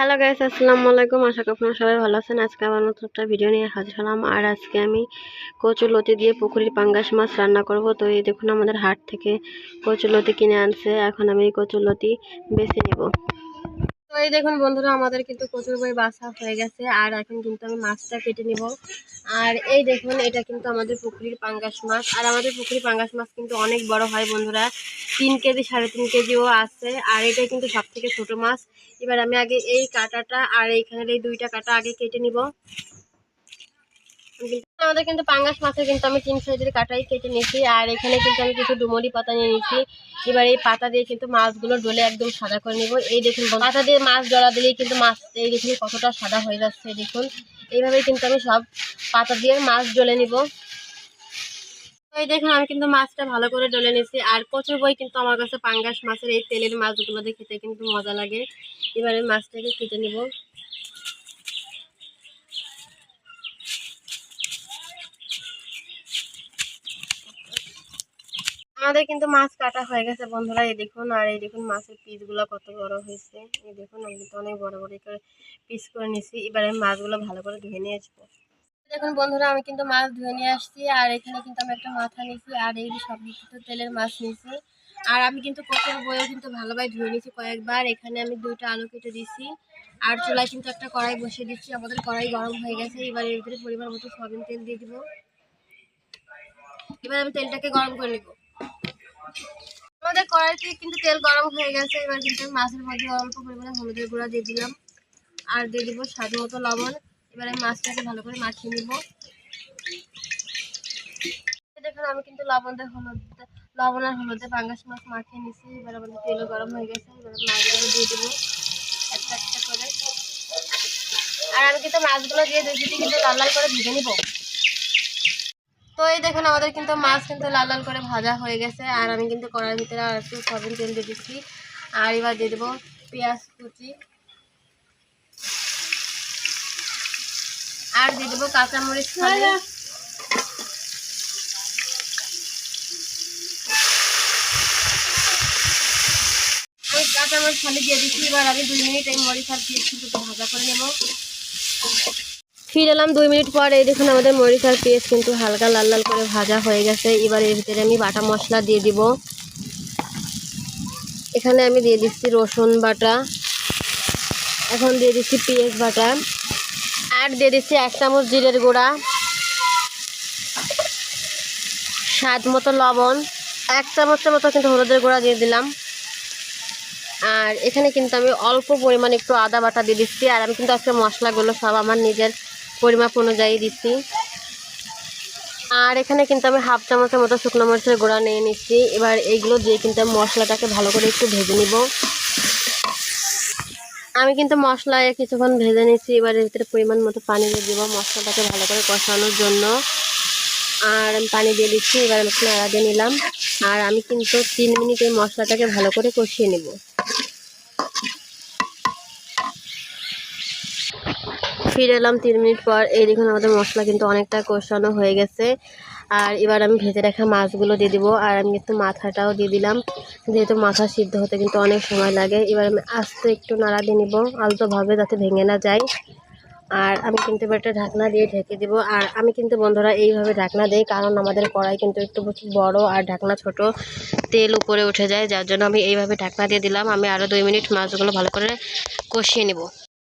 Hello guys আসসালামু আলাইকুম। আশা করি আপনারা সবাই ভালো আছেন। আজকে আমার নতুন একটা ভিডিও নিয়ে হাজির হলাম। আর আজকে আমি কচুলতি দিয়ে পুকুরের পাঙ্গাস মাছ রান্না করব। তো এই দেখুন, আমাদের হাট থেকে কচু লতি কিনে আনছে। এখন আমি কচুলতি কচু লতি বেছে নেব। তো এই দেখুন বন্ধুরা, আমাদের কিন্তু কচুর বই বাসা হয়ে গেছে, আর এখন কিন্তু আমি মাছটা কেটে নিব। আর এই দেখুন, এটা কিন্তু আমাদের পুকুরির পাঙ্গাস মাছ, আর আমাদের পুকুরির পাঙ্গাস মাছ কিন্তু অনেক বড় হয় বন্ধুরা, তিন কেজি, সাড়ে তিন কেজিও আছে, আর এটা কিন্তু সব থেকে ছোটো মাছ। এবার আমি আগে এই কাটাটা আর এইখানের এই দুইটা কাটা আগে কেটে নিব। আমাদের কিন্তু পাঙ্গাস মাছের কিন্তু আমি তিন সাইজের কাটাই কেটে নিয়েছি, আর এখানে কিন্তু আমি কিছু ডুমরি পাতা নিয়ে নিয়েছি। এবার এই পাতা দিয়ে কিন্তু মাছগুলো ডলে একদম সাদা করে নিব। এই দেখুন পাতা দিয়ে মাছ ডলা দিলেই কিন্তু মাছ, এই দেখুন কতটা সাদা হয়ে যাচ্ছে দেখুন। এইভাবেই কিন্তু আমি সব পাতা দিয়ে মাছ ডলে নিব। এই দেখুন, আমি কিন্তু মাছটা ভালো করে ডলে নিয়েছি, আর কচুর বই কিন্তু আমার কাছে পাঙ্গাস মাছের এই তেলের মাছগুলো খেতে কিন্তু মজা লাগে। এবারে মাছটাকে কেটে নেব। আমাদের কিন্তু মাছ কাটা হয়ে গেছে বন্ধুরা, এই দেখুন, আর এই দেখুন মাছের পিসগুলো কত বড় হয়েছে। এই দেখুন, আমি কিন্তু অনেক বড় বড় করে পিস করে নিয়েছি। এবারে আমি মাছগুলো ভালো করে ধুয়ে নিয়ে আসব। দেখুন বন্ধুরা, আমি কিন্তু মাছ ধুয়ে নিয়ে আসছি, আর এখানে কিন্তু আমি একটা মাথা নিয়েছি, আর এই সব কিছু তেলের মাছ নিয়েছি। আর আমি কিন্তু কচুর বইও কিন্তু ভালোভাবে ধুয়ে নিয়েছি কয়েকবার। এখানে আমি দুইটা আলু কেটে দিয়েছি, আর চুলায় কিন্তু একটা কড়াই বসিয়ে দিচ্ছি। আমাদের কড়াই গরম হয়ে গেছে, এবার এর ভিতরে পরিমাণ মতো সয়াবিন তেল দিয়ে দিব। এবার আমি তেলটাকে গরম করে নেব। আমাদের কড়াইতে কিন্তু তেল গরম হয়ে গেছে, এবার কিন্তু মাছের মধ্যে অল্প পরিমাণে হলুদের গুঁড়া দিয়ে দিলাম। আর দিয়ে দিব স্বাদ মতো লবণ। এবার আমি মাছটাকে ভালো করে মাখিয়ে নিব। দেখুন, আমি কিন্তু লবণ দিয়ে হলুদ, লবণ আর হলুদে পাঙ্গাস মাছ মাখিয়ে নিছি। এবার আমাদের তেলও গরম হয়ে গেছে, এবার মাছগুলো দিয়ে দেবো একটা একটা করে। আর আমি কিন্তু মাছগুলো দিয়ে দিয়েছি কিন্তু লাল লাল করে ভেজে নিব। তো এই দেখুন আমাদের কিন্তু মাছ কিন্তু লাল লাল করে ভাজা হয়ে গেছে। আর আমি কিন্তু কড়াইয়ের ভিতরে আর একটু সয়াবিন তেল দিয়ে দিচ্ছি। আর এবার দিয়ে দেবো পেঁয়াজ কুচি। আর দিয়ে দেবো কাঁচামরিচ কাঁচামরিচ ফালি দিয়ে দিচ্ছি। এবার আমি দুই মিনিট এই মরিচ আর একটু ভাজা করে নেব। ফিরে এলাম দুই মিনিট পর, এই দেখুন আমাদের মরিচ আর পেঁয়াজ কিন্তু হালকা লাল লাল করে ভাজা হয়ে গেছে। এবার এর ভিতরে আমি বাটা মশলা দিয়ে দিব। এখানে আমি দিয়ে দিচ্ছি রসুন বাটা। এখন দিয়ে দিচ্ছি পেঁয়াজ বাটা। আর দিয়ে দিচ্ছি এক চামচ জিরের গুঁড়া। স্বাদ মতো লবণ। এক চামচের মতো কিন্তু হলুদের গুঁড়া দিয়ে দিলাম। আর এখানে কিন্তু আমি অল্প পরিমাণ একটু আদা বাটা দিয়ে দিচ্ছি। আর আমি কিন্তু আজকে মশলাগুলো সব আমার নিজের পরিমাপ অনুযায়ী দিচ্ছি। আর এখানে কিন্তু আমি হাফ চামচের মতো শুকনো মরিচের গুঁড়া নিয়ে নিচ্ছি। এবার এইগুলো দিয়ে কিন্তু আমি মশলাটাকে ভালো করে একটু ভেজে নিব। আমি কিন্তু মশলায় কিছুক্ষণ ভেজে নিচ্ছি। এবার এর ভিতরে পরিমাণ মতো পানি দিয়ে দিব মশলাটাকে ভালো করে কষানোর জন্য। আর আমি পানি দিয়ে দিচ্ছি। এবার আমি নাড়া দিয়ে নিলাম। আর আমি কিন্তু তিন মিনিট এই মশলাটাকে ভালো করে কষিয়ে নেব। ফিরে এলাম তিন মিনিট পর। এই দেখুন আমাদের মশলা কিন্তু অনেকটা কষানো হয়ে গেছে। আর এবার আমি ভেজে রাখা মাছগুলো দিয়ে দিব। আর আমি কিন্তু মাথাটাও দিয়ে দিলাম। যেহেতু মাথা সিদ্ধ হতে কিন্তু অনেক সময় লাগে। এবার আমি আস্তে একটু নাড়া দিয়ে নিব, আলতোভাবে যাতে ভেঙে না যায়। আর আমি কিন্তু এবার একটা ঢাকনা দিয়ে ঢেকে দিব। আর আমি কিন্তু বন্ধুরা এইভাবে ঢাকনা দিই, কারণ আমাদের কড়াই কিন্তু একটু বড় আর ঢাকনা ছোট। তেল উপরে উঠে যায়, যার জন্য আমি এইভাবে ঢাকনা দিয়ে দিলাম। আমি আরও দুই মিনিট মাছগুলো ভালো করে কষিয়ে নিব।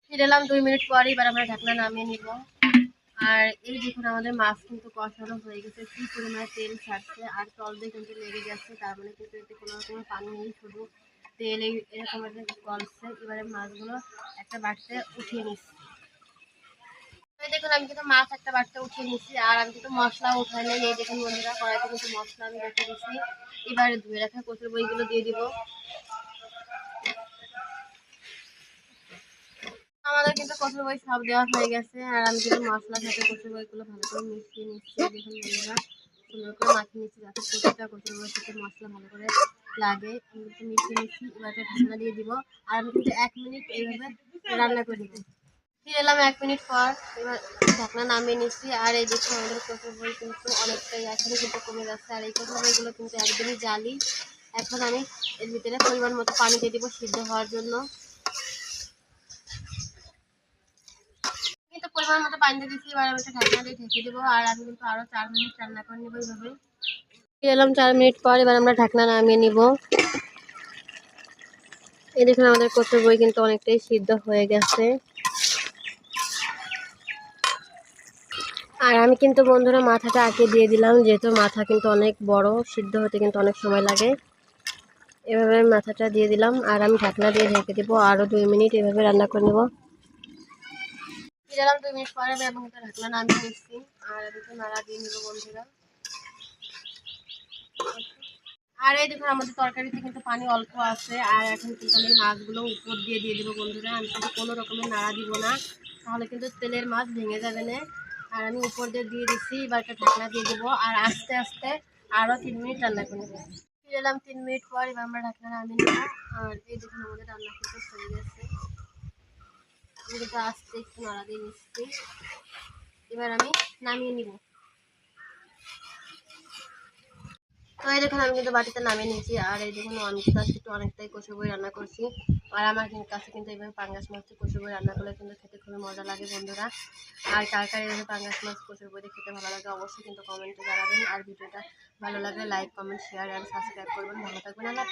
ফিরে এলাম দুই মিনিট পর এবার আমরা ঢাকনা নামিয়ে নিব। আর এই দেখুন আমাদের মাছ কিন্তু কষানো হয়ে গেছে, কি পরিমাণে তেল ছাড়ছে, আর তল দিয়ে কিন্তু লেগে যাচ্ছে, তার মানে কিন্তু এতে কোনো রকম পানি নেই, শুধু তেল এই এরকম একটা গলছে এবারে মাছগুলো একটা বাড়তে উঠিয়ে নিচ্ছি। দেখুন, আমি কিন্তু মাছ একটা বাড়তে উঠিয়ে নিচ্ছি, আর আমি কিন্তু মশলা উঠাই নাই। এই দেখুন বন্ধুরা, কড়াইতে কিন্তু মশলা আমি রেখে দিচ্ছি। এবারে ধুয়ে রাখা কচুর বইগুলো দিয়ে দিব। আমাদের কিন্তু কচুর বই সব দেওয়া হয়ে গেছে, আর আমি কিন্তু মশলার সাথে কচুর বইগুলো ভালো করে মিশিয়ে নিচ্ছি দেখুন বন্ধুরা, সুন্দর করে মাখিয়ে নিচ্ছি যাতে প্রতিটা কচুর বইয়ের সাথে মশলা ভালো করে লাগে। কিন্তু মিশিয়ে নিচ্ছি এবার ঢাকনা দিয়ে দিব, আর আমি কিন্তু এক মিনিট এইভাবে রান্না করে দিব ফিরে এলাম এক মিনিট পর, এবার ঢাকনা নামিয়ে নিচ্ছি, আর এই দেখুন আমাদের কচুর বই কিন্তু অনেকটাই এখনও কিন্তু কমে যাচ্ছে, আর এই কচুর বইগুলো কিন্তু একদমই জালি। এখন আমি এর ভিতরে পরিমাণ মতো পানি দিয়ে দিব সিদ্ধ হওয়ার জন্য। পরিমাণ মতো পানি দিয়ে দিচ্ছি এবার আমি ঢাকনা দিয়ে ঢেকে দেবো। আর আমি কিন্তু আরও চার মিনিট রান্না করে নেব এইভাবে এলাম চার মিনিট পর, এবার আমরা ঢাকনা নামিয়ে নিব। এই দেখুন, আমাদের কচুর বই কিন্তু অনেকটাই সিদ্ধ হয়ে গেছে। আর আমি কিন্তু, বন্ধুরা, মাথাটা আঁকে দিয়ে দিলাম, যেহেতু মাথা কিন্তু অনেক বড়, সিদ্ধ হতে কিন্তু অনেক সময় লাগে। এভাবে মাথাটা দিয়ে দিলাম, আর আমি ঢাকনা দিয়ে ঢেকে দেবো আরও দুই মিনিট এভাবে রান্না করে নেব। দিলাম দুই মিনিট পরে আর এদিকে দিয়ে বন্ধুরা। আর এই দেখুন, আমাদের তরকারিতে কিন্তু পানি অল্প আছে, আর এখন কিন্তু আমি মাছগুলো উপর দিয়ে দিয়ে দেবো বন্ধুরা। আমি কিন্তু কোনো রকমের নাড়া দিব না, তাহলে কিন্তু তেলের মাছ ভেঙে যাবে না। আর আমি উপর দিয়ে দিয়ে দিচ্ছি এবার একটা ঢাকনা দিয়ে দেবো। আর আস্তে আস্তে আরও তিন মিনিট রান্না করে নেব। ফিরে এলাম তিন মিনিট পর, এবার আমরা ঢাকনা নামিয়ে নেব। আর এই দেখুন, আমাদের রান্না কিন্তু হয়ে গেছে। কিন্তু আস্তে একটু নাড়া দিয়ে নিচ্ছি। এবার আমি নামিয়ে নিব। তো এই দেখুন, আমি কিন্তু বাটিতে নামিয়ে নিয়েছি। আর এই দেখুন, আমি কিন্তু একটু অনেকটাই কষে বই রান্না করছি। আর আমার কাছে কিন্তু এইভাবে পাঙ্গাস মাছ কষে বই রান্না করলে কিন্তু খেতে খুবই মজা লাগে বন্ধুরা। আর কার কার এইভাবে পাঙ্গাস মাছ কষে বই খেতে ভালো লাগে অবশ্যই কিন্তু কমেন্টে জানাবেন। আর ভিডিওটা ভালো লাগলে লাইক কমেন্ট শেয়ার আর সাবস্ক্রাইব করবেন। ভালো থাকবেন, আল্লাহ